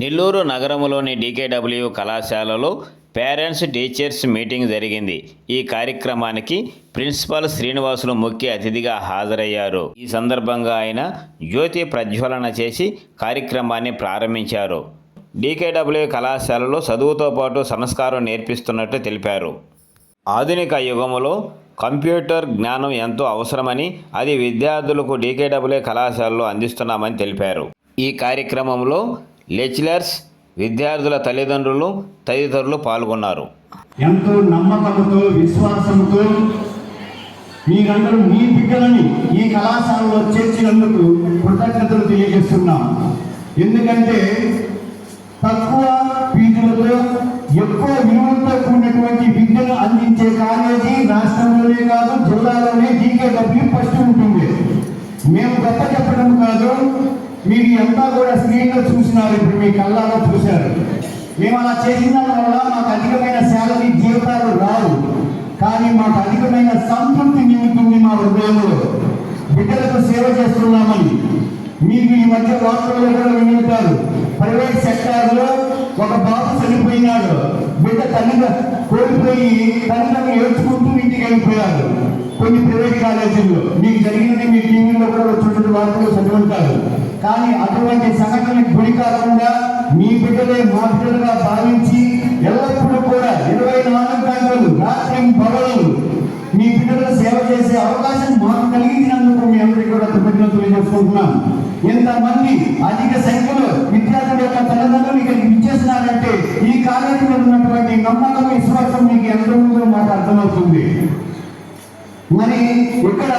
నెల్లూరు నగరంలోని డీకేడబ్ల్యూ కళాశాలలో parents teachers meeting జరిగింది. ఈ కార్యక్రమానికి ప్రిన్సిపాల్ శ్రీనివాసులు ముఖ్య అతిథిగా హాజరయ్యారు. ఈ సందర్భంగా ఆయన జ్యోతి ప్రజ్వలన చేసి కార్యక్రమాన్ని ప్రారంభించారు. డీకేడబ్ల్యూ కళాశాలలో చదువుతో పాటు సంస్కారం నేర్పిస్తున్నట్టు తెలిపారు. ఆధునిక యుగంలో కంప్యూటర్ జ్ఞానం ఎంతో అవసరమని అది విద్యార్థులకు డీకేడబ్ల్యూ కళాశాలలో అందిస్తున్నామని తెలిపారు. ఈ కార్యక్రమంలో లెక్చరర్స్ విద్యార్థుల తల్లిదండ్రులు తదితరులు పాల్గొన్నారు. ఎంతో నమ్మకంతో విశ్వాసంతో మీరందరూ మీ బిడ్డలని ఈ కళాశాలలో చేర్చినందుకు కృతజ్ఞతలు తెలియజేస్తున్నాం. ఎందుకంటే తక్కువ ఫీజులతో ఎక్కువ విలువలతో కూడినటువంటి విద్యను అందించే కాలేజీ రాష్ట్రంలోనే కాదు జిల్లాలోనే డీకేడబ్ల్యూ ఫస్ట్ ఉంటుంది. మేము గొప్ప చెప్పడం కాదు మీరు అంతా కూడా స్క్రీన్లో చూసినారు ఇప్పుడు మీ కళ్ళలో చూశారు. మేము అలా చేసిన వల్ల మాకు అధికమైన శాలరీ జీవితాలు రావు. కానీ మాకు అధికమైన సంతృప్తి నింపుతుంది మా హృదయంలో. బిడ్డలకు సేవ చేస్తున్నామని. మీకు ఈ మధ్య వార్తల్లో కూడా వింటారు ప్రైవేట్ సెక్టార్లో ఒక బాబు చనిపోయినాడు. బిడ్డ తల్లిగా కోల్పోయి తల్లిదండ్రులు ఏడ్చుకుంటూ ఇంటికి వెళ్ళిపోయారు. కొన్ని ప్రైవేట్ కాలేజీల్లో. మీకు జరిగినది మీ టీవీలో కూడా వచ్చినటువంటి వార్తలు చదువుతారు కానీ అటువంటి సంఘటనలకు గురి కాకుండా మీ బిడ్డలే మా బిడ్డలుగా భావించి ఎల్లప్పుడూ కూడా ఇరవై నాలుగు గంటలు రాత్రి పగలు మీ బిడ్డలు సేవ చేసే అవకాశం మాకు కలిగించినందుకు మీ అందరికీ కూడా కృతజ్ఞతలు తెలియజేసుకుంటున్నాం ఎంతమంది అధిక సంఖ్యలో విద్యార్థుల యొక్క తల్లిదండ్రులు ఇక్కడ ఇచ్చేస్తున్నారంటే ఈ కాలేజీ మీద ఉన్నటువంటి నమ్మకం విశ్వాసం మీకు ఎంత ఉందో మాకు అర్థమవుతుంది. మరి ఇక్కడ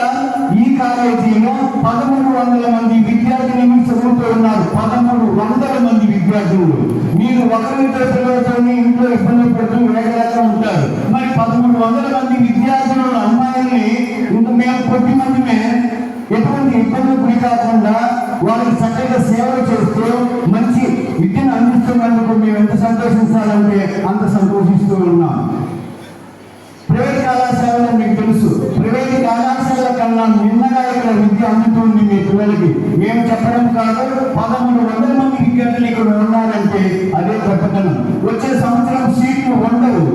ఈ కాలేజీలో పదమూడు వందల మంది విద్యార్థిని చదువుతూ ఉన్నారు. పదమూడు వందల మంది విద్యార్థులు. మీరు ఒకరితో పిల్లలతో ఇంట్లో ఇబ్బంది పడుతూ వేగలేక ఉంటారు. మరి పదమూడు వందల మంది విద్యార్థులు అమ్మాయిల్ని ఇంకా మేము కొద్ది మందిమే ఎటువంటి ఇబ్బందులు గురి కాకుండా వాళ్ళకి చక్కగా సేవలు చేస్తూ మంచి విద్యను అందిస్తున్నందుకు మేము ఎంత సంతోషించాలంటే అంత సంతోషిస్తూ ఉన్నాం. ప్రైవేట్ కళాశాలలో మీకు తెలుసు. ప్రైవేట్ కళాశాల కన్నా నిన్నగా ఇక్కడ విద్య అందుతుంది మీ పిల్లలకి. మేము చెప్పడం కాదు పదమూడు వందల మంది విద్యార్థులు ఇక్కడ ఉన్నారంటే అదే గొప్పతనం. వచ్చే సంవత్సరం సీట్లు ఉండవు.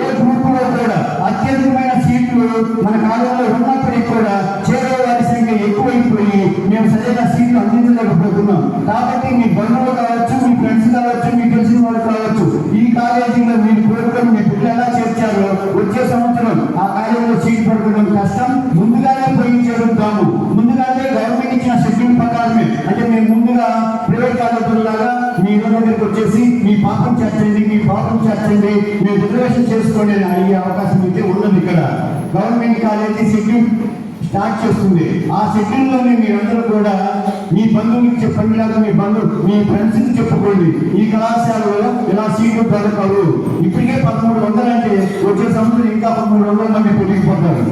ఏ గ్రూపులో కూడా అత్యధికమైన సీట్లు మన కాలంలో ఉన్నప్పటికీ కూడా చేరే సంఖ్య ఎక్కువైపోయి మేము సరైన సీట్లు అందించలేకపోతున్నాం. కాబట్టి మీ బంధువులు కావచ్చు మీ ఫ్రెండ్స్ కావచ్చు మీ తెలిసిన వాళ్ళు కావచ్చు ఈ కాలేజీలో మీరు కోరుకొని మీ ప్రైవేట్ మీ ఇళ్ళ దగ్గరికి వచ్చేసి మీ పాపం చేర్చండి మీ పాపం చేర్చండి మీరు రిజర్వేషన్ చేసుకోండి అని అయ్యే అవకాశం అయితే ఉండదు ఇక్కడ. గవర్నమెంట్ కాలేజీ షెడ్యూల్ స్టార్ట్ చేస్తుంది. ఆ షెడ్యూల్లోనే మీరందరూ కూడా మీ బంధువులకు చెప్పండి లేదా మీ బంధువు మీ ఫ్రెండ్స్కి చెప్పుకోండి. ఈ కళాశాలలో ఇలా సీట్లు దొరకవు. ఇప్పటికే పదమూడు వందలు అంటే వచ్చే సంవత్సరం ఇంకా పదమూడు వందల మంది పెరిగిపోతారు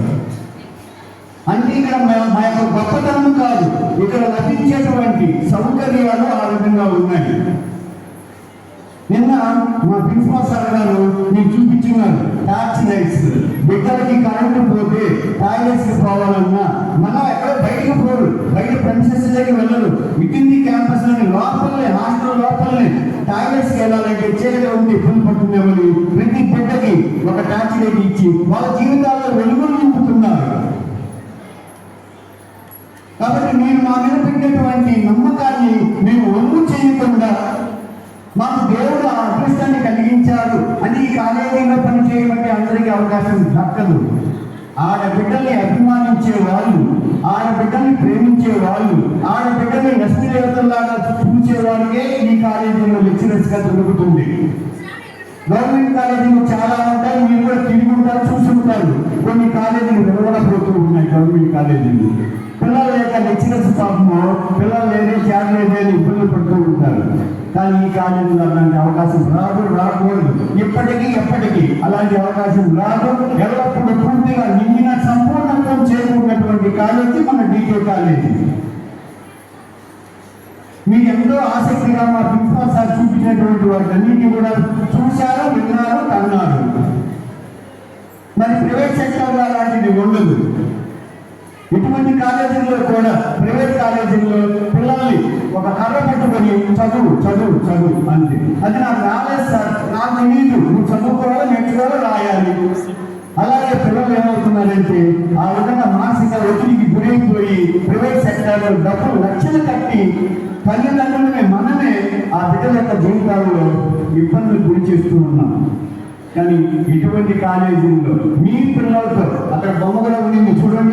అంటే ఇక్కడ మా- యొక్క గొప్పతనం కాదు. ఇక్కడ లభించేటువంటి సౌకర్యాలు ఆ విధంగా ఉన్నాయి. నిన్న మా ప్రిన్సిపల్ సార్ గారు మీకు చూపించున్నారు టార్చ్ లైట్స్ బిడ్డలకి కరెంటు పోతే టాయిలెట్స్ పోవాలన్నా మనం ఎక్కడ బయటకు పోరు. బయట ప్రెమిసెస్ దగ్గర వెళ్ళరు. ఇటుంది క్యాంపస్లోని లోపలనే హాస్టల్ లోపలనే టాయిలెట్స్ వెళ్ళాలంటే చీకటి ఉండి ఇబ్బంది పడుతుందేమని ప్రతి బిడ్డకి ఒక టార్చ్ లైట్ ఇచ్చి వాళ్ళ జీవితాల్లో వెలుగులు కాబట్టి నేను మా మీద పెట్టినటువంటి నమ్మకాన్ని మేము ఒమ్ము చేయకుండా మాకు దేవుడు ఆ అదృష్టాన్ని కలిగించాడు అని ఈ కాలేజీలో పనిచేయబట్టి అందరికీ అవకాశం దక్కదు. ఆడబిడ్డల్ని అభిమానించే వాళ్ళు ఆడబిడ్డల్ని ప్రేమించే వాళ్ళు ఆడబిడ్డల్ని లక్ష్మీ దేవతల్లాగా చూసే వాళ్ళకే ఈ కాలేజీలో లెక్చరర్స్గా దొరుకుతుంది. గవర్నమెంట్ కాలేజీలు చాలా ఉంటాయి మీరు కూడా తిరిగి ఉంటారు చూసి ఉంటారు. కొన్ని కాలేజీలు నిలవడపోతూ ఉన్నాయి గవర్నమెంట్ కాలేజీలు. పిల్లల లేక లెక్చరర్స్ పాపము పిల్లలు లేని చేర లేని అని ఇబ్బందులు పడుతూ ఉంటారు. కానీ ఈ కాలేజీలో అలాంటి అవకాశం రాదు రాకూడదు. ఇప్పటికీ ఎప్పటికీ అలాంటి అవకాశం రాదు. ఎల్లప్పుడూ పూర్తిగా నిండిన సంపూర్ణత్వం చేరుకున్నటువంటి కాలేజీ మన డీకే కాలేజీ. మీకు ఎంతో ఆసక్తిగా మా ప్రిన్సిపల్ సార్ చూపించినటువంటి వాటన్నిటిని కూడా చూశారు విన్నారు కన్నారు. మరి ప్రైవేట్ సెక్టర్లో అలాంటిది ఉండదు. ఇటువంటి కాలేజీల్లో కూడా ప్రైవేట్ కాలేజీల్లో పిల్లల్ని ఒక కర్ర పట్టుకొని చదువు చదువు చదువు అంతే తెలియదు నువ్వు చదువుకోవాలి నేర్చుకోవాలి రాయాలి. అలాగే పిల్లలు ఏమవుతున్నారంటే ఆ విధంగా మానసిక ఒత్తిడికి గురైపోయి ప్రైవేట్ సెక్టార్లో డబ్బులు లక్షలు కట్టి తల్లిదండ్రులనే మనమే ఆ బిడ్డల యొక్క జీవితాల్లో ఇబ్బందులు గురి చేస్తూ ఉన్నాం. కానీ ఇటువంటి కాలేజీల్లో మీ పిల్లలతో అక్కడ బొమ్మగా ఉంది చూడండి.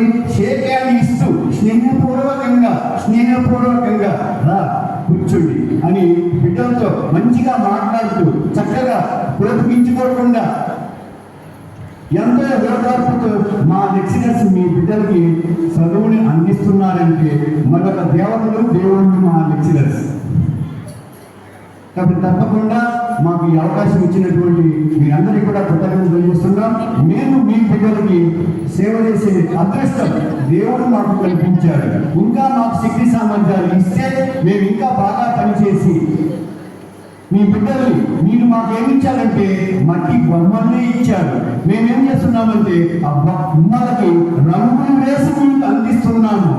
కూర్చోండి అని బిడ్డలతో మంచిగా మాట్లాడుతూ చక్కగా కోపికించుకోకుండా ఎంతో ఓదార్పుతో మా లెక్చరర్స్ మీ బిడ్డలకి చదువుని అందిస్తున్నారంటే మరొక దేవతలు దేవుళ్ళు మా లెక్చరర్స్. కాబట్టి తప్పకుండా మాకు ఈ అవకాశం ఇచ్చినటువంటి మీరందరికీ కూడా కృతజ్ఞతలు తెలియజేస్తున్నాం. మేము మీ బిడ్డలకి సేవ చేసే అదృష్టం దేవుడు మాకు కల్పించాడు. ఇంకా మాకు శక్తి సామర్థ్యాలు ఇస్తే మేము ఇంకా బాగా పనిచేసి మీ బిడ్డల్ని మీరు మాకేమి ఇచ్చారంటే మట్టి బొమ్మల్ని ఇచ్చారు. మేమేం చేస్తున్నామంటే ఆ బొమ్మలకి రంగులు వేసి మీకు అందిస్తున్నాము.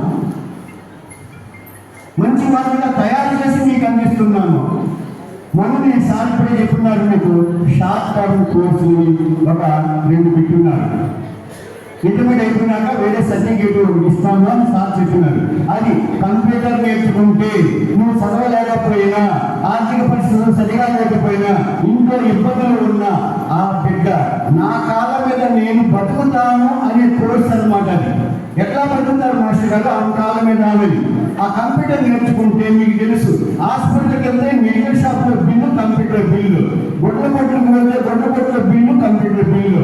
మంచి వాటిగా తయారు చేసి మీకు అందిస్తున్నాము. మొన్న నేను సార్ ఇప్పుడే చెప్తున్నాడు మీకు. షార్ట్ టర్మ్ కోర్సు ఒక రెండు పెట్టున్నారు. ఇంటర్మీడియట్ అయిపోయినాక వేరే సర్టిఫికేట్ ఇస్తాము అని సార్ చెప్పినారు. అది కంప్యూటర్ నేర్చుకుంటే నువ్వు చదవలేకపోయినా ఆర్థిక పరిస్థితులు సరిగా లేకపోయినా ఇంట్లో ఇబ్బందులు ఉన్నా ఆ బిడ్డ నా కాళ్ళ మీద నేను బతుకుతాను అనే కోర్స్ అనమాట అది. ఎట్లా బతుకుతారు మాస్టర్ గారు? ఆ కాళ్ళ మీద ఆమెది. ఆ కంప్యూటర్ నేర్చుకుంటే మీకు తెలుసు. హాస్పిటల్కి వెళ్తే మెడికల్ షాప్లో బిల్లు కంప్యూటర్ బిల్లు. గొడ్ల కొట్టుకు వెళ్తే గొడ్ల కొట్ల బిల్లు కంప్యూటర్ బిల్లు.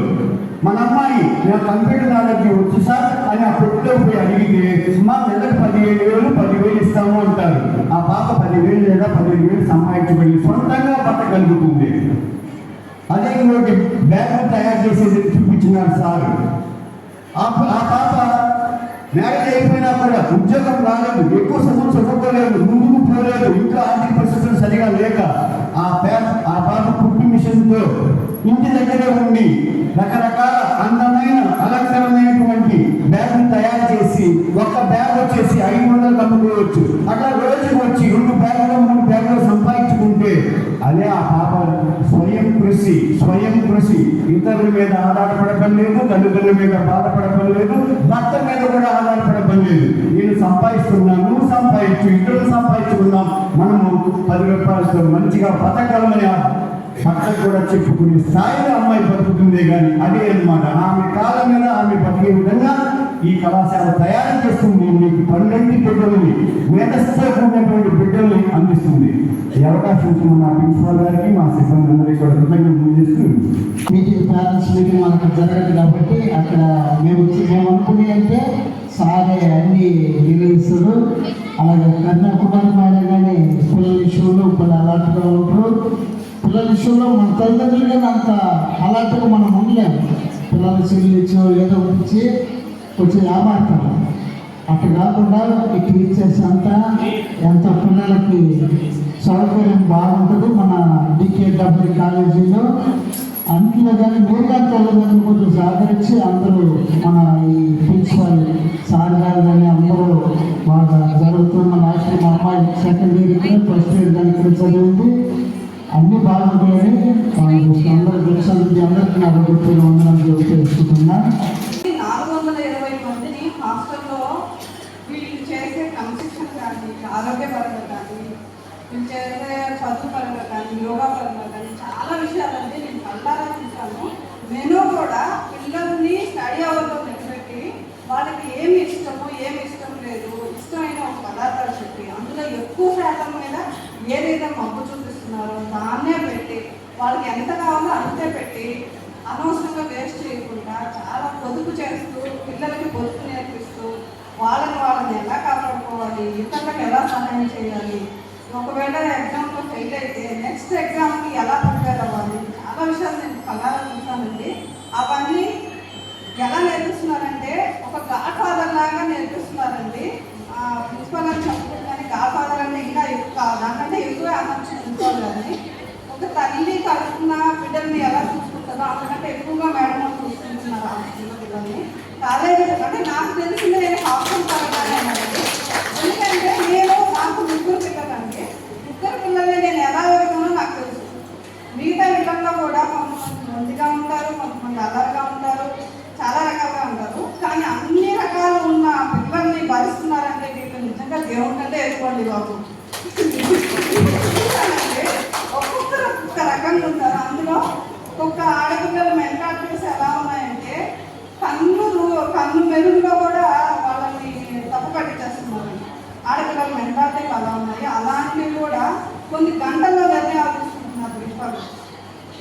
మన అమ్మాయి నేను కంప్యూటర్ నాలెడ్జ్ వచ్చు సార్ అని ఆ కొట్టులో పోయి అడిగితే మా నెలకు పదిహేను వేలు పదివేలు ఇస్తాము అంటారు. ఆ పాప పదివేలు లేదా పదిహేను వేలు సంపాదించబడి సొంతంగా పట్టగలుగుతుంది అదే ఇంకోటి బ్యాగ్ తయారు చేసేది చూపించినారు సార్. ఆ ఆ పాప మ్యారేజ్ అయిపోయినా కూడా ఉద్యోగం రాలేదు. సరిగా లేక ఆ పేప ఆ పాప కుట్టు మిషన్తో ఇంటి దగ్గరే ఉండి రకరకాల అందమైన అలంకరమైనటువంటి బ్యాగ్ తయారు చేసి ఒక బ్యాగ్ వచ్చేసి ఐదు వందలు అమ్ముకోవచ్చు అట్లా రోజుకి వచ్చి రెండు బ్యాగులు మూడు బ్యాగులు సంపాదించుకుంటే అదే ఆ పాప స్వయం కృషి స్వయం కృషి. ఇతరుల మీద ఆధారపడటం లేదు తల్లిదండ్రుల మీద బాధపడటం లేదు భర్త మీద కూడా ఆధారపడటం లేదు. నేను సంపాదిస్తున్నాను సంపాదించు ఇతరులు సంపాదించుకున్నాం. మంచిగా బతకాలని ఆ కూడా చెప్పుకునే స్థాయిలో అమ్మాయి బతుకుతుందే కానీ అదే అన్నమాట. ఆమె కాలం మీద ఆమె బతికే విధంగా ఈ కళాశాల తయారు చేస్తుంది. మీకు పన్నెండు బిడ్డలని మేధస్సుతో కూడినటువంటి బిడ్డల్ని అందిస్తుంది. ఈ అవకాశం ఇచ్చిన మా ప్రిన్సిపాల్ గారికి మా సిబ్బంది అందరికీ కూడా కృతజ్ఞతలు చేస్తూ మీటింగ్ పేరెంట్స్ మీటింగ్ మనకు జరగదు కాబట్టి అక్కడ మేము వచ్చి మేము అనుకునే అంటే సారే అన్ని నిర్వహిస్తారు అలాగే కన్యాకుమారి మేడం కానీ పిల్లల విషయంలో ఇప్పుడు అలర్ట్గా ఉంటారు పిల్లల విషయంలో మన తల్లిదండ్రులు కానీ అంత అలర్ట్గా మనం ఉండలేము. పిల్లల చెల్లించో ఏదో ఒకటి ఇచ్చి కొంచెం లాభాడతారు అట్లా కాకుండా ఈ టీచర్స్ అంతా ఎంత పిల్లలకి సౌకర్యం బాగుంటుంది మన డికేడబ్ల్యూ కాలేజీలో. అందులో కానీ మిగతా తల్లిదండ్రులు కొంచెం సహకరించి అందరూ మన ఈ ప్రిన్సిపల్ సార్ గారు కానీ అందరూ బాగా జరుగుతున్న లాస్ట్ మా అమ్మాయి సెకండ్ ఇయర్ ఇక్కడ ఫస్ట్ ఇయర్ కానీ ఇక్కడ చదివింది. అన్ని బాగుంటాయని అందరూ తెలుసు అందరికీ నా ప్రభుత్వం ఉందని చెప్పి తెలుసుకున్నా నాలుగు వందల ఇరవై మందిని హాస్టల్లో వీళ్ళు చేసే కానీ ఆరోగ్య ఆరోగ్యపరంగా కానీ నేను చేసే చదువు పరంగా కానీ యోగా పరంగా కానీ చాలా విషయాలంటే నేను కళ్ళారా చూశాను. నేను కూడా పిల్లల్ని స్టడీ అవర్లో నిలబెట్టి వాళ్ళకి ఏమి ఇష్టమో ఏమి ఇష్టం లేదు ఇష్టమైన ఒక పదార్థాలు చెప్పి అందులో ఎక్కువ శాతం మీద ఏదైతే మబ్బు చూపిస్తున్నారో దాన్నే పెట్టి వాళ్ళకి ఎంత కావాలో అంతే పెట్టి అనవసరంగా వేస్ట్ చేయకుండా చాలా పొదుపు చేస్తూ పిల్లలకి పొదుపు నేర్పిస్తూ వాళ్ళని వాళ్ళని చేసుకోవాలి. ఇతరులకు ఎలా సహాయం చేయాలి? ఒకవేళ ఎగ్జామ్లో ఫెయిల్ అయితే నెక్స్ట్ ఎగ్జామ్కి ఎలా ప్రిపేర్ అవ్వాలి? చాలా విషయాలు నేను కళ్ళారా చూసానండి అవన్నీ ఎలా నేర్పిస్తున్నారంటే ఒక గాడ్ ఫాదర్ లాగా నేర్పిస్తున్నారండి. ప్రిన్సిపల్ అని చెప్పారు కానీ గాడ్ ఫాదర్ అంటే ఇంకా ఎక్కువ దానికంటే ఎక్కువ అనొచ్చు ప్రిన్సిపల్ ఒక తల్లి కడుపున బిడ్డల్ని ఎలా చూసుకుంటుందో అంతకంటే ఎక్కువగా మేడం చూసుకుంటున్నారు ఆ చిన్న పిల్లల్ని కాలేజీ అంటే నాకు తెలిసింది నేను హాస్టల్ పరంగానే నాకు ముగ్గురు పిల్లలండి ముగ్గురు పిల్లల్ని నేను ఎలా వేరుకున్నా నాకు తెలుసు మిగతా విధంగా కూడా చెప్పగలను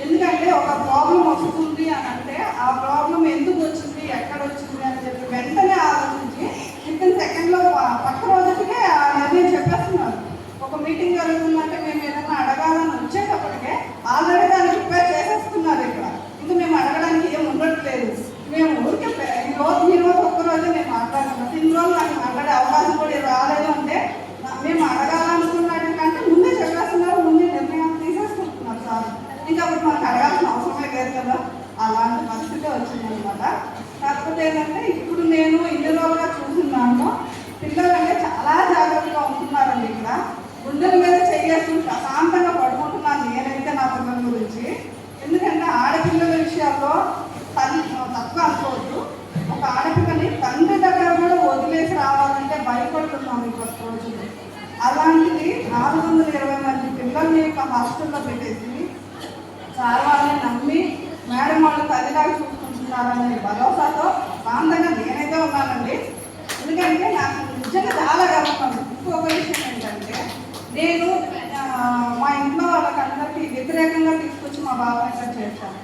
ఎందుకంటే ఒక ప్రాబ్లం వస్తుంది అని అంటే ఆ ప్రాబ్లం ఎందుకు వచ్చింది ఎక్కడ వచ్చింది అని చెప్పి వెంటనే ఆలోచించి విత్ ఇన్ సెకండ్లో పక్క రోజుకే ఆ నిర్ణయం చెప్పేస్తున్నారు ఒక మీటింగ్ జరుగుతుందంటే మేము ఏదైనా అడగాలని వచ్చేటప్పటికే ఆల్రెడీ దాన్ని ప్రిపేర్ చేసేస్తున్నారు ఇక్కడ ఇంకా మేము అడగడానికి ఏం ఉండట్లేదు మేము ఊరికే పె- ఈ రోజు ఈ రోజు ఒక్క రోజు నేను మాట్లాడుతున్నాను ఇన్ని రోజులు నాకు మాట్లాడే అవకాశం కూడా రాలేదు అంటే నా- మేము అడగాలనుకున్నాడు కంటే ముందే చెప్పేస్తున్నారు ముందే నిర్ణయం తీసేసుకుంటున్నారు సార్ ఇంకా అప్పుడు మనకు అడగాల్సిన అవసరమే లేదు కదా అలాంటి పరిస్థితి వచ్చిందనమాట కాకపోతే ఏంటంటే ఇప్పుడు నేను ఇన్ని రోజులుగా చూస్తున్నాను పిల్లలంటే చాలా జాగ్రత్తగా ఉంటున్నారండి ఇక్కడ గుండెల మీద చేయేసుకుని ప్రశాంతంగా పడుకుంటున్నాను నేనైతే నా పిల్లల గురించి ఎందుకంటే ఆడపిల్లల విషయాల్లో తల్లి తక్కువ అనుకోవద్దు ఒక ఆడపిల్లని తండ్రి దగ్గర కూడా వదిలేసి రావాలంటే భయపడుతున్నాం ఇప్పటి రోజులు అలాంటిది నాలుగు వందల ఇరవై మంది పిల్లల్ని ఒక హాస్టల్లో పెట్టేసి సార్ వాళ్ళని నమ్మి మేడం వాళ్ళు తల్లిలాగా చూసుకుంటున్నారనే భరోసాతో ఆనందంగా నేనైతే ఉన్నానండి. ఎందుకంటే నాకు నిజంగా చాలా గర్వపడి ఇంకొక విషయం ఏంటంటే నేను మా ఇంట్లో వాళ్ళకందరికీ వ్యతిరేకంగా తీసుకొచ్చి మా బాబాయ్ గారు చేర్చాను.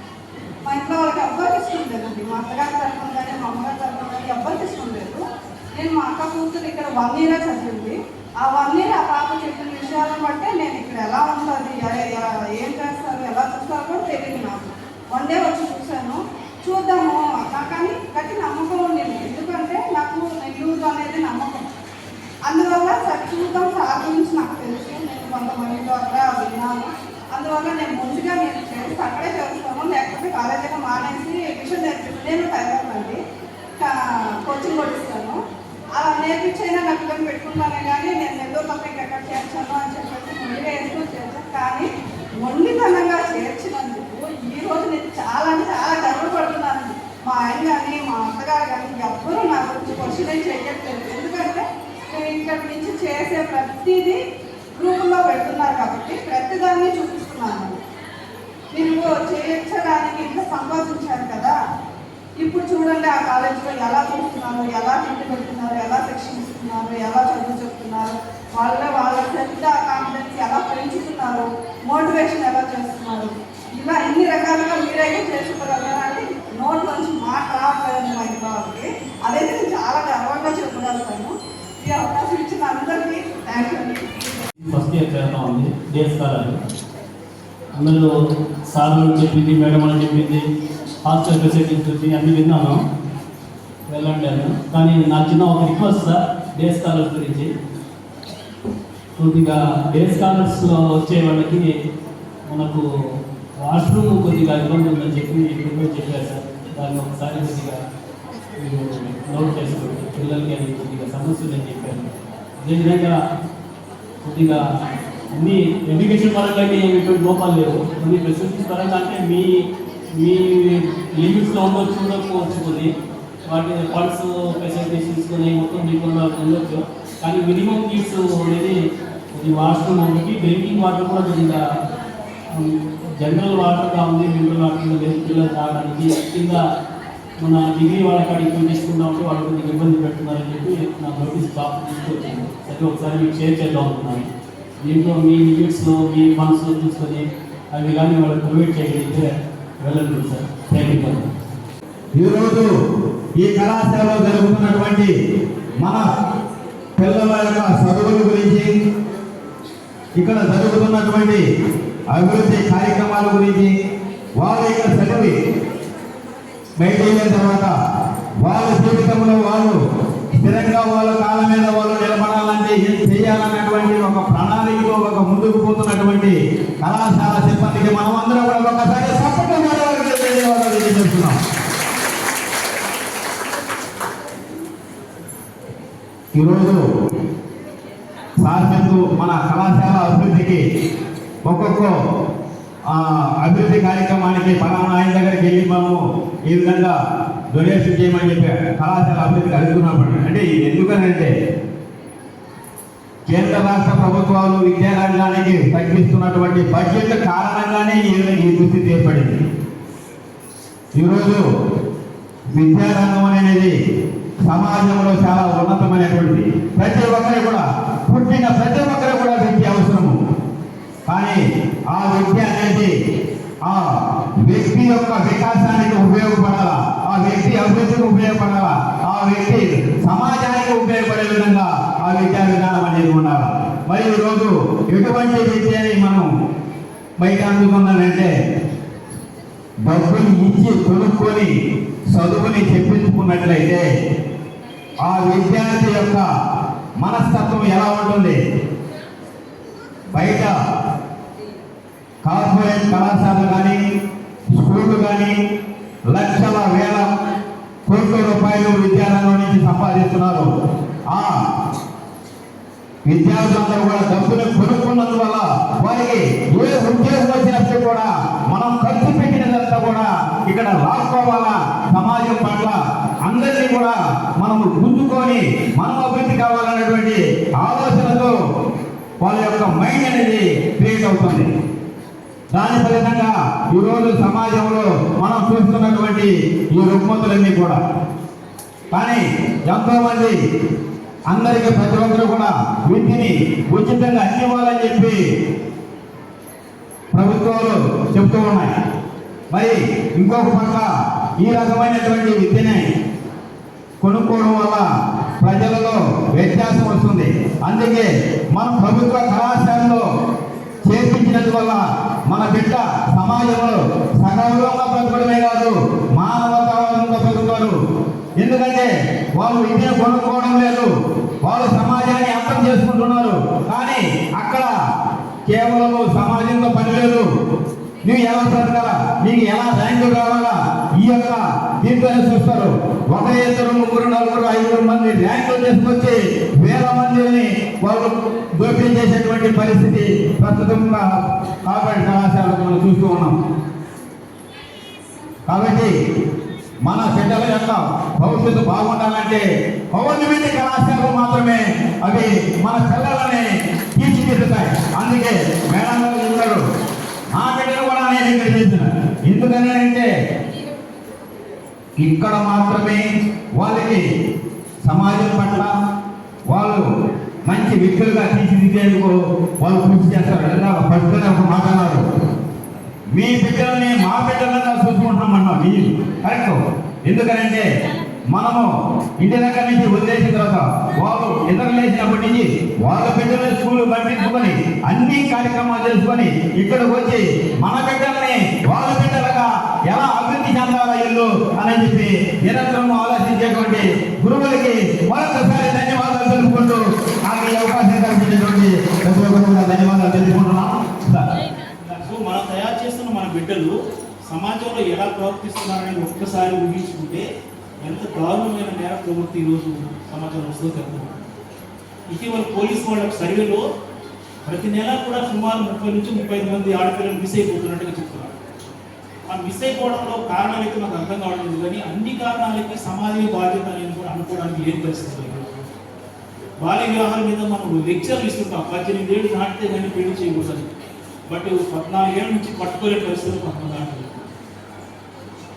మా ఇంట్లో వాళ్ళకి ఎవ్వరికి ఇష్టం లేదండి. మా అత్తగారి తరఫున కానీ మా అమ్మగారి తరఫున కానీ ఎవ్వరికి ఇష్టం లేదు. నేను మా అక్క కూతురు ఇక్కడ వన్ ఇయర్ చదివింది. ఆ వన్ ఇయర్ ఆ పాప చెప్పిన విషయాలను బట్టే నేను ఇక్కడ ఎలా ఉంటుంది అరే ఏం చేస్తారు ఎలా చూస్తారో కూడా తెలియదు నాకు. వన్ డే వచ్చి చూశాను. చూద్దాము కానీ గట్టి నమ్మకం ఉండేది ఎందుకంటే నాకు నెల్లూరు అనేది నమ్మకం. అందువల్ల సరే చూద్దాం సార్ గురించి నాకు తెలుసు. నేను కొంతమంది ద్వారా విన్నాను. అందువల్ల నేను ముందుగా నేను చేసి అక్కడే చేస్తాను లేకపోతే కాలేజీలో మానేసి విషయం నేర్పిస్తాను నేను టైలర్ అండి కోచింగ్ కూడా ఇస్తాను అలా నేర్పించైనా నాకు పిల్లలు పెట్టుకున్నానే కానీ నేను నెల్లూరు తప్ప ఎక్కడ చేర్చాను అని చెప్పేసి ముందుగా ఎందుకు చేర్చాను కానీ మొండితనంగా చేర్చినందుకు ఈ రోజు నేను చాలా అంటే చాలా గర్వపడుతున్నాను. మా ఆయన కానీ మా అత్తగారు కానీ ఎవ్వరూ నా గురించి క్వశ్చన్ చేయట్లేదు. ఎందుకంటే నేను ఇక్కడి నుంచి చేసే ప్రతిదీ గ్రూపుల్లో పెడుతున్నారు కాబట్టి ప్రతిదాన్ని చూపిస్తున్నాను. మీరు చేర్చడానికి ఇంత సంపాదించారు కదా. చూడండి ఆ కాలేజీలో ఎలా చూస్తున్నారు ఎలా తిండి పెడుతున్నారు ఎలా శిక్షణ ఇస్తున్నారు ఎలా చదువు చెప్తున్నారు వాళ్ళ వాళ్ళ సెల్ఫ్ కాన్ఫిడెన్స్ ఎలా పెంచుతున్నారు మోటివేషన్ ఎలా చేస్తున్నారు ఇలా ఇన్ని రకాలుగా మీరైతే చేసుకోగలరంటే నోట్ నుంచి మాట రావట్లేదు మా ఇంట్లో అదే అదైతే నేను చాలా గర్వంగా చెప్పగలుగుతాను. ఈ అవకాశం ఇచ్చిన అందరికీ థ్యాంక్ యూ ఫస్ట్ ఇయర్ చదువుతా ఉంది డే స్కాలర్ అందులో సార్ చెప్పింది మేడం అని చెప్పింది హాస్టల్ ఫెసిలిటీస్ గురించి అన్నీ విన్నాను. వెళ్ళండి కానీ నా చిన్న ఒక రిక్వెస్ట్ సార్ డే స్కాలర్స్ గురించి. కొద్దిగా డే స్కాలర్స్లో వచ్చే వాళ్ళకి మనకు వాష్రూమ్ కొద్దిగా ఇబ్బంది ఉందని చెప్పి ప్రిపేర్ చెప్పారు సార్. దాన్ని ఒకసారి కొద్దిగా మీరు నోట్ చేసుకోండి. పిల్లలకి అది కొద్దిగా సమస్యలు అని చెప్పారు. అదేవిధంగా కొద్దిగా అన్ని ఎడ్యుకేషన్ పరంగా అయితే ఎటువంటి లోపాలు లేవు. కొన్ని ఫెసిలిటీస్ పరంగా అంటే మీ మీ లిమిట్స్లో ఉండొచ్చు ఉండకపోవచ్చు కొద్ది వాటి ఫండ్స్ ఫెసిలిటీస్ తీసుకొని మొత్తం మీకు ఉండొచ్చు. కానీ మినిమం నీడ్స్ అనేది ఇది వాష్రూమ్ ఒకటి డ్రింకింగ్ వాటర్ కూడా కింద జనరల్ వాటర్గా ఉంది మినరల్ వాటర్ లేదు పిల్లలు తాగడానికి. కింద మన డిగ్రీ వాళ్ళ కాడికి తీసుకుంటా ఉంటే వాళ్ళు కొంచెం ఇబ్బంది పెడుతున్నారని చెప్పి నా నోటీస్ బాగా తీసుకొచ్చింది. సరే ఒకసారి మీకు షేర్ చేద్దాం అనుకున్నాను. దీంట్లో మీ లిమిట్స్లో మీ ఫండ్స్లో చూసుకొని అవి కానీ వాళ్ళకి ప్రొవైడ్ చేయగలిగితే వెళ్ళండి సార్. థ్యాంక్ యూ ఈరోజు ఈ కళాశాలలో జరుగుతున్నటువంటి మన పిల్లల యొక్క చదువుల గురించి ఇక్కడ జరుగుతున్నటువంటి అభివృద్ధి కార్యక్రమాల గురించి వాళ్ళు ఇక్కడ చదివి బయటైన తర్వాత వాళ్ళ జీవితంలో వాళ్ళు స్థిరంగా వాళ్ళ కాలం మీద వాళ్ళు నిలబడాలంటే ఏం చేయాలన్నటువంటి ఒక ప్రణాళికలో ఒక ముందుకు పోతున్నటువంటి కళాశాల సిబ్బందికి మనం అందరం కూడా ఒకసారి సపోర్ట్ ధన్యవాదాలు తెలియజేస్తున్నాం ఈరోజు సాక్షాత్తు మన కళాశాల అభివృద్ధికి ఒక్కొక్క అభివృద్ధి కార్యక్రమానికి పలానా ఆయన దగ్గరికి వెళ్ళి మనము ఈ విధంగా డొనేషన్ చేయమని చెప్పి కళాశాల అభివృద్ధికి అడుగుతున్నాం అంటే ఇది ఎందుకనంటే కేంద్ర రాష్ట్ర ప్రభుత్వాలు విద్యారంగానికి తగ్గిస్తున్నటువంటి బడ్జెట్ కారణంగానే ఈ ఈ దుస్థితి ఏర్పడింది. ఈరోజు విద్యారంగం అనేది సమాజంలో చాలా ఉన్నతమైనటువంటి ప్రతి ఒక్కరి కూడా పుట్టిన ప్రతి ఒక్కరి కూడా విద్య అవసరము. కానీ ఆ విద్య అనేది ఆ వ్యక్తి యొక్క వికాసానికి ఉపయోగపడాలా? ఆ వ్యక్తి అభివృద్ధికి ఉపయోగపడాలా? ఆ వ్యక్తి సమాజానికి ఉపయోగపడే విధంగా ఆ విద్యా విధానం అనేది ఉండాలి? మరి ఈరోజు ఎటువంటి విద్యని మనం బయట అందుకున్నానంటే డబ్బులు ఇచ్చి కొనుక్కొని చదువుని చెప్పించుకున్నట్లయితే ఆ విద్యార్థి యొక్క మనస్తత్వం ఎలా ఉంటుంది? బయట కార్పొరేట్ కళాశాలలు కానీ స్కూళ్ళు కానీ లక్షల వేల కోట్ల రూపాయలు విద్యారంగం నుంచి సంపాదిస్తున్నారు. ఆ విద్యార్థులందరూ కూడా డబ్బులు కొనుక్కున్నందువల్ల వారికి ఏ ఉద్యోగం వచ్చినప్పుడు కూడా మనం ఖర్చు పెట్టినదంతా కూడా ఇక్కడ లాక్కోవాలా? సమాజం పట్ల అందరినీ కూడా మనము గుంజుకొని మనం అభివృద్ధి కావాలనేటువంటి ఆలోచనతో వాళ్ళ యొక్క మైండ్ అనేది క్రియేట్ అవుతుంది. దాని ఫలితంగా ఈరోజు సమాజంలో మనం చూస్తున్నటువంటి ఈ రుగ్మతులన్నీ కూడా. కానీ ఎంతోమంది అందరికీ ప్రతి ఒక్కరు కూడా వీటిని ఉచితంగా అందివ్వాలని చెప్పి ప్రభుత్వాలు చెప్తూ ఉన్నాయి. మరి ఇంకొక పక్క ఈ రకమైనటువంటి విద్యని కొనుక్కోవడం వల్ల ప్రజలలో వ్యత్యాసం వస్తుంది. అందుకే మన ప్రభుత్వ కళాశాలలో చేర్పించినందువల్ల మన బిడ్డ సమాజంలో సగౌరవంగా బ్రతకడమే కాదు మానవతావాదంగా బ్రతుకుతారు ఎందుకంటే వాళ్ళు విద్యను కొనుక్కోవడం లేదు వాళ్ళు సమాజాన్ని అర్థం చేసుకుంటున్నారు. కానీ అక్కడ కేవలం సమాజంలో పని లేదు. నువ్వు ఎలా బ్రతకాలా? నీకు ఎలా ర్యాంకు కావాలా ఈ యొక్క దీంట్లోనే చూస్తారు ఒక ఇద్దరు ముగ్గురు నలుగురు ఐదుగురు మంది ర్యాంకులు తీసుకొచ్చి వేల మందిని వాళ్ళు దోపిడీ చేసేటువంటి పరిస్థితి ప్రస్తుతం కార్పొరేట్ కళాశాలకు మనం చూస్తూ ఉన్నాం. కాబట్టి మన బిడ్డల యొక్క భవిష్యత్తు బాగుండాలంటే పౌర్ణమిది కళాశాలలు మాత్రమే అవి మన పిల్లలని తీర్చిదిద్దుతాయి అందుకే మేడం గారు చెప్తారు ఆ బిడ్డలు కూడా నేను ఇక్కడ చేసిన ఎందుకని అంటే ఇక్కడ మాత్రమే వాళ్ళకి సమాజం పట్ల వాళ్ళు మంచి వ్యక్తులుగా తీర్చిదిద్దేందుకు వాళ్ళు కృషి చేస్తారు. ఎలా? పట్టుకుని ఒక మాట అన్నారు మీ బిడ్డల్ని మా బిడ్డలంగా చూసుకుంటున్నామన్నా మీ కరెక్ట్? ఎందుకనంటే మనము ఇంటి దగ్గర నుంచి వదిలేసిన తర్వాత వాళ్ళు ఇతర లేచినప్పటి నుంచి వాళ్ళ బిడ్డలు స్కూల్ పంపించుకొని అన్ని కార్యక్రమాలు చేసుకొని ఇక్కడికి వచ్చి మన బిడ్డల్ని వాళ్ళ ఎలా అభివృద్ధి చెందాలా ఇల్లు అని చెప్పి నిరంతరం ఆలోచించేటువంటి గురువులకి మరొకసారి ధన్యవాదాలు తెలుపుకుంటూ నాకు ఈ అవకాశం కల్పించినటువంటి ప్రతి ఒక్కరు ధన్యవాదాలు తెలుపుకుంటున్నాం. సో మనం తయారు చేస్తున్న మన బిడ్డలు సమాజంలో ఎలా ప్రవర్తిస్తున్నారని ఒక్కసారి ఊహించుకుంటే ఎంత దారుణమైన నేర ప్రవృత్తి ఈరోజు సమాజంలో వస్తుందో తెలుపుతున్నాం ఇటీవల పోలీస్ వాళ్ళ సర్వేలో ప్రతి నెల కూడా సుమారు ముప్పై నుంచి ముప్పై ఐదు మంది ఆడపిల్లలు మిస్ అయిపోతున్నట్టుగా చెప్తున్నారు. మిస్ అయిపోవడంలో కారణాలు అయితే నాకు అర్థం కావడం లేదు కానీ అన్ని కారణాలకి సమాజం బాధ్యత అనేది కూడా అనుకోవడానికి ఏం పరిస్థితి లేదు బాల్య వివాహాల మీద మనం లెక్చర్లు ఇస్తుంటాం పద్దెనిమిది ఏళ్ళు దాటితే కానీ పెళ్ళి చేయకూడదు. బట్ పద్నాలుగేళ్ళ నుంచి పట్టుకోలే పరిస్థితులు కొంతమంది దాంట్లో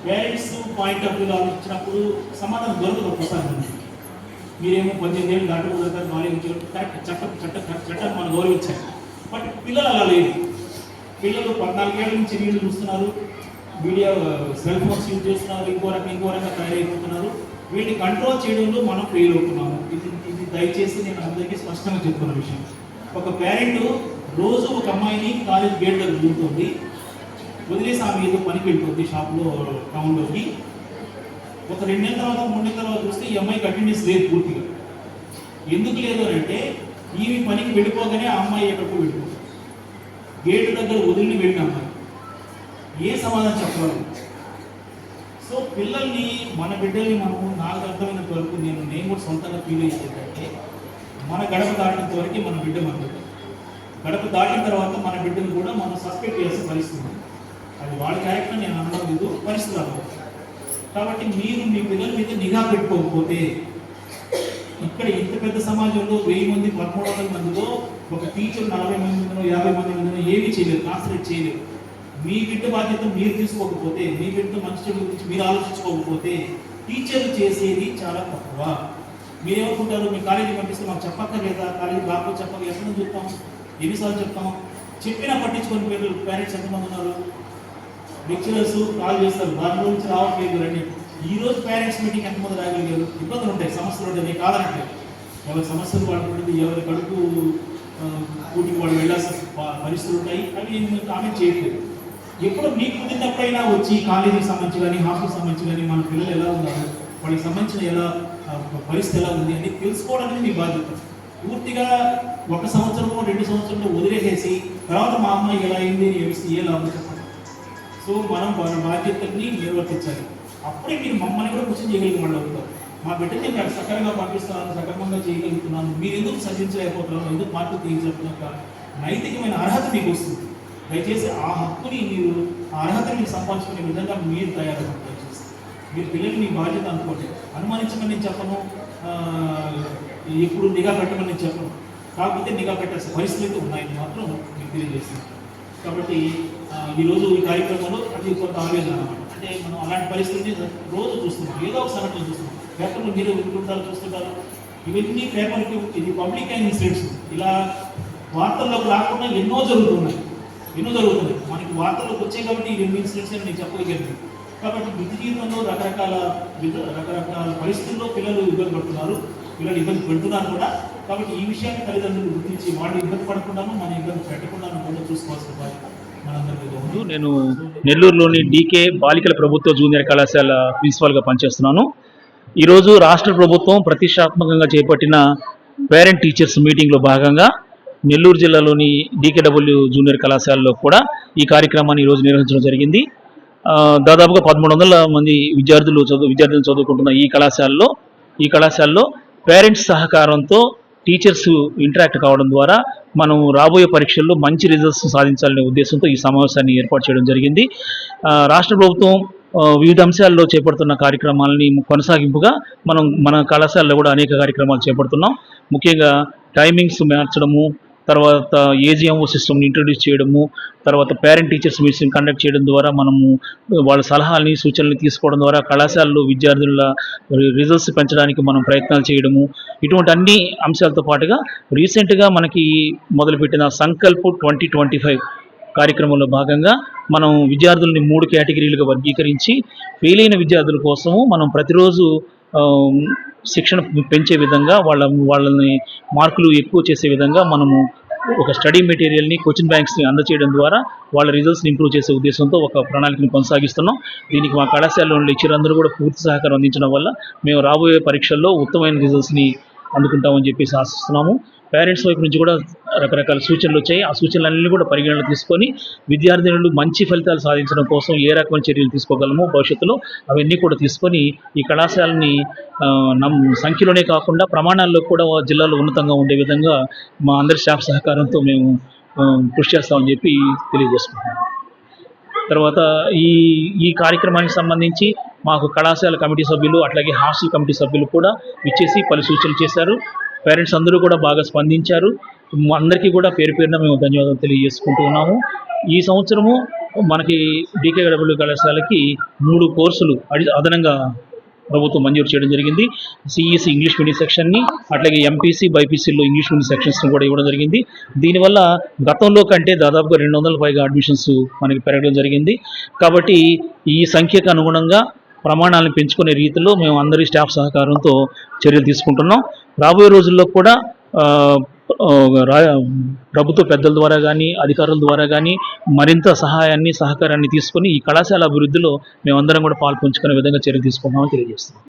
పేరెంట్స్ పాయింట్ ఆఫ్ వ్యూలో ఆలోచించినప్పుడు సమాధానం దొరకదు ఒక్కసారి. మీరేమో పద్దెనిమిది ఏళ్ళు దాటకూడదు నాలుగు కరెక్ట్ చట్టం చట్ట చట్టం మనం గౌరవించాలి. బట్ పిల్లలు అలా లేదు పిల్లలు పద్నాలుగేళ్ళ నుంచి వీళ్ళు చూస్తున్నారు. వీడియో సెల్ ఫోన్స్ యూజ్ చేస్తున్నారు ఇంకో రకం ఇంకో రకంగా తయారైపోతున్నారు. వీటిని కంట్రోల్ చేయడంలో మనం ఫెయిల్ అవుతున్నాము. ఇది ఇది దయచేసి నేను అందరికీ స్పష్టంగా చెప్తున్న విషయం. ఒక పేరెంట్ రోజు ఒక అమ్మాయిని కాలేజ్ గేట్ దగ్గర దిగుతుంది వదిలేసి ఆమె ఏదో పనికి వెళ్ళిపోతుంది షాప్లో టౌన్లోకి ఒక రెండు నెలల తర్వాత మూడు నెలల తర్వాత చూస్తే ఈ అమ్మాయికి అటెండెన్స్ లేదు పూర్తిగా. ఎందుకు లేదు అని అంటే ఈమె పనికి వెళ్ళిపోగానే ఆ అమ్మాయి ఎక్కడికో వెళ్ళిపోతుంది. గేటు దగ్గర వదిలిని వెళ్ళిన అమ్మాయి. ఏ సమాధానం చెప్పలేము సో పిల్లల్ని మన బిడ్డల్ని మనము నాకు అర్థమైనంత వరకు నేను నేను కూడా సొంతంగా ఫీల్ అయ్యేది ఏంటంటే మన గడప దాటినంత వరకు మన బిడ్డ మన బిడ్డ. గడప దాటిన తర్వాత మన బిడ్డను కూడా మనం సస్పెక్ట్ చేసే పరిస్థితి అది వాళ్ళ క్యారెక్టర్ నేను అనడం లేదు పరిస్థితులు కాబట్టి మీరు మీ పిల్లల మీద నిఘా పెట్టుకోకపోతే ఇక్కడ ఇంత పెద్ద సమాజంలో వెయ్యి మంది పదమూడు వందల మందిలో ఒక టీచర్ నలభై మంది ఉందో యాభై మంది ఉందో ఏమీ చేయలేదు కాన్సన్ట్రేట్ చేయలేదు. మీ బిడ్డ బాధ్యత మీరు తీసుకోకపోతే మీ బిడ్డ మంచి చెడు గురించి మీరు ఆలోచించుకోకపోతే టీచర్లు చేసేది చాలా తక్కువ. మీరేమనుకుంటారు? మీ కాలేజీ పంపిస్తే మాకు చెప్పక్కర్లేదా? కాలేజీ రాకపోతే చెప్పక ఎక్కడ చెప్తాం ఎన్నిసార్లు చెప్తాం? చెప్పినా పట్టించుకొని పిల్లలు పేరెంట్స్ ఎంతమంది ఉన్నారు? లెక్చరర్స్ కాల్ చేస్తారు. దాని గురించి రావట్లేదు రండి. ఈ రోజు పేరెంట్స్ మీటింగ్ ఎంతమంది రాగలిగారు ఇబ్బందులు ఉంటాయి. సమస్యలు ఉంటాయి. మీకు కాదనట్లేదు ఎవరి సమస్యలు వాళ్ళు ఎవరి కడుపు కూటికి వాళ్ళు వెళ్ళాల్సిన పరిస్థితులు ఉంటాయి. అవి కామెంట్ చేయట్లేదు. ఎప్పుడు మీకు కుదిరినప్పుడైనా వచ్చి కాలేజీకి సంబంధించి కానీ హాస్టల్కి సంబంధించి కానీ మన పిల్లలు ఎలా ఉన్నారు వాళ్ళకి సంబంధించిన ఎలా పరిస్థితి ఎలా ఉంది అని తెలుసుకోవడానికి మీ బాధ్యత. పూర్తిగా ఒక సంవత్సరమో రెండు సంవత్సరంలో వదిలేసేసి తర్వాత మా అమ్మాయి ఎలా అయింది అని ఏమిస్తే ఏ లాభం చెప్పండి. సో మనం మన బాధ్యతల్ని నిర్వర్తించాలి. అప్పుడే మీరు మమ్మల్ని కూడా కూర్చొని చేయగలిగి మా బిడ్డని నేను అక్కడ సక్రమంగా పంపిస్తున్నాను సక్రమంగా చేయగలుగుతున్నాను. మీరు ఎందుకు సజించలేకపోతున్నాను ఎందుకు మార్పులు తీయించలేకపోతున్నా నైతికమైన అర్హత మీకు వస్తుంది. దయచేసి ఆ హక్కుని మీరు ఆ అర్హతని మీరు సంపాదించుకునే విధంగా మీరు తయారవ్వండి దయచేసి. మీరు పిల్లలు మీ బాధ్యత అనుకోండి. అనుమానించమని నేను చెప్పను. ఇప్పుడు ఎప్పుడు నిఘా పెట్టమని నేను చెప్పను. కాకపోతే నిఘా పెట్టాల్సిన పరిస్థితులు ఉన్నాయని మాత్రం మీకు తెలియజేస్తున్నాను కాబట్టి ఈరోజు ఈ కార్యక్రమంలో అది కొంత ఆవేదన అనమాట అంటే మనం అలాంటి పరిస్థితిని రోజు చూస్తున్నాం. ఏదో ఒక సంఘటన చూస్తున్నాం. పేపర్లు మీరు వింటుంటారు చూస్తుంటారు. ఇవన్నీ పేపర్కి ఇది పబ్లిక్ అయిన ఇన్సిడెంట్స్ ఇలా వార్తల్లోకి రాకుండా ఎన్నో జరుగుతున్నాయి. ఎన్నో మనకి వార్తలకు వచ్చాయి కాబట్టి ఈ రెండు ఇన్సిడెంట్స్ నేను చెప్పగలిగాను. కాబట్టి విద్య జీవితంలో రకరకాల రకరకాల పరిస్థితుల్లో పిల్లలు ఇబ్బంది పడుతున్నారు. పిల్లలు ఇబ్బంది పెడుతున్నారు కూడా. కాబట్టి ఈ విషయాన్ని తల్లిదండ్రులు గుర్తించి వాళ్ళు ఇబ్బంది పడకుండాను మన ఇబ్బంది పెట్టకుండాను కూడా చూసుకోవాల్సిన బాధ్యత నేను నెల్లూరులోని డీకే బాలికల ప్రభుత్వ జూనియర్ కళాశాల ప్రిన్సిపాల్గా పనిచేస్తున్నాను. ఈరోజు రాష్ట్ర ప్రభుత్వం ప్రతిష్టాత్మకంగా చేపట్టిన పేరెంట్ టీచర్స్ మీటింగ్లో భాగంగా నెల్లూరు జిల్లాలోని డీకేడబ్ల్యూ జూనియర్ కళాశాలలో కూడా ఈ కార్యక్రమాన్ని ఈరోజు నిర్వహించడం జరిగింది. దాదాపుగా పదమూడు వందల మంది విద్యార్థులు చదువు విద్యార్థులు చదువుకుంటున్న ఈ కళాశాలలో ఈ కళాశాలలో పేరెంట్స్ సహకారంతో టీచర్స్ ఇంటరాక్ట్ కావడం ద్వారా మనం రాబోయే పరీక్షల్లో మంచి రిజల్ట్స్ సాధించాలనే ఉద్దేశంతో ఈ సమావేశాన్ని ఏర్పాటు చేయడం జరిగింది. రాష్ట్ర ప్రభుత్వం వివిధ అంశాల్లో చేపడుతున్న కార్యక్రమాలని కొనసాగింపుగా మనం మన కళాశాలలో కూడా అనేక కార్యక్రమాలు చేపడుతున్నాం. ముఖ్యంగా టైమింగ్స్ మార్చడము తర్వాత ఏజీఎంఓ సిస్టమ్ని ఇంట్రడ్యూస్ చేయడము తర్వాత పేరెంట్ టీచర్స్ మీటింగ్ కండక్ట్ చేయడం ద్వారా మనము వాళ్ళ సలహాలని సూచనలు తీసుకోవడం ద్వారా కళాశాలలో విద్యార్థుల రిజల్ట్స్ పెంచడానికి మనం ప్రయత్నాలు చేయడము ఇటువంటి అన్ని అంశాలతో పాటుగా రీసెంట్గా మనకి మొదలుపెట్టిన సంకల్ప్ ట్వంటీ ట్వంటీ ఫైవ్ కార్యక్రమంలో భాగంగా మనం విద్యార్థుల్ని మూడు కేటగిరీలుగా వర్గీకరించి ఫెయిల్ అయిన విద్యార్థుల కోసము మనం ప్రతిరోజు శిక్షణ పెంచే విధంగా వాళ్ళ వాళ్ళని మార్కులు ఎక్కువ చేసే విధంగా మనము ఒక స్టడీ మెటీరియల్ని కోచింగ్ బ్యాంక్స్ని అందచేయడం ద్వారా వాళ్ళ రిజల్ట్స్ని ఇంప్రూవ్ చేసే ఉద్దేశంతో ఒక ప్రణాళికను కొనసాగిస్తున్నాం. దీనికి మా కళాశాలలో లెక్చర్ కూడా పూర్తి సహకారం అందించడం వల్ల మేము రాబోయే పరీక్షల్లో ఉత్తమమైన రిజల్ట్స్ని అందుకుంటామని చెప్పేసి ఆశిస్తున్నాము. పేరెంట్స్ వైపు నుంచి కూడా రకరకాల సూచనలు వచ్చాయి. ఆ సూచనలన్నీ కూడా పరిగణన తీసుకొని విద్యార్థినులు మంచి ఫలితాలు సాధించడం కోసం ఏ రకమైన చర్యలు తీసుకోగలమో భవిష్యత్తులో అవన్నీ కూడా తీసుకొని ఈ కళాశాలని నమ్ సంఖ్యలోనే కాకుండా ప్రమాణాల్లో కూడా జిల్లాలో ఉన్నతంగా ఉండే విధంగా మా అందరి స్టాఫ్ సహకారంతో మేము కృషి చేస్తామని చెప్పి తెలియజేసుకుంటున్నాం తర్వాత ఈ ఈ కార్యక్రమానికి సంబంధించి మాకు కళాశాల కమిటీ సభ్యులు అట్లాగే హాస్టల్ కమిటీ సభ్యులు కూడా ఇచ్చేసి పలు సూచనలు చేశారు. పేరెంట్స్ అందరూ కూడా బాగా స్పందించారు. అందరికీ కూడా పేరు పేరున మేము ధన్యవాదాలు తెలియజేసుకుంటూ ఉన్నాము. ఈ సంవత్సరము మనకి డీకే డబ్ల్యూ కళాశాలకి మూడు కోర్సులు అదనంగా ప్రభుత్వం మంజూరు చేయడం జరిగింది. సిఈసి ఇంగ్లీష్ మీడియం సెక్షన్ని అట్లాగే ఎంపీసీ బైపీసీలో ఇంగ్లీష్ మీడియం సెక్షన్స్ని కూడా ఇవ్వడం జరిగింది. దీనివల్ల గతంలో కంటే దాదాపుగా రెండు వందల పైగా అడ్మిషన్స్ మనకి పెరగడం జరిగింది. కాబట్టి ఈ సంఖ్యకు అనుగుణంగా ప్రమాణాలను పెంచుకునే రీతిలో మేము అందరి స్టాఫ్ సహకారంతో చర్యలు తీసుకుంటున్నాం. రాబోయే రోజుల్లో కూడా ప్రభుత్వ పెద్దల ద్వారా కానీ అధికారుల ద్వారా కానీ మరింత సహాయాన్ని సహకారాన్ని తీసుకొని ఈ కళాశాల అభివృద్ధిలో మేమందరం కూడా పాల్పంచుకునే విధంగా చర్యలు తీసుకుంటామని తెలియజేస్తున్నాం.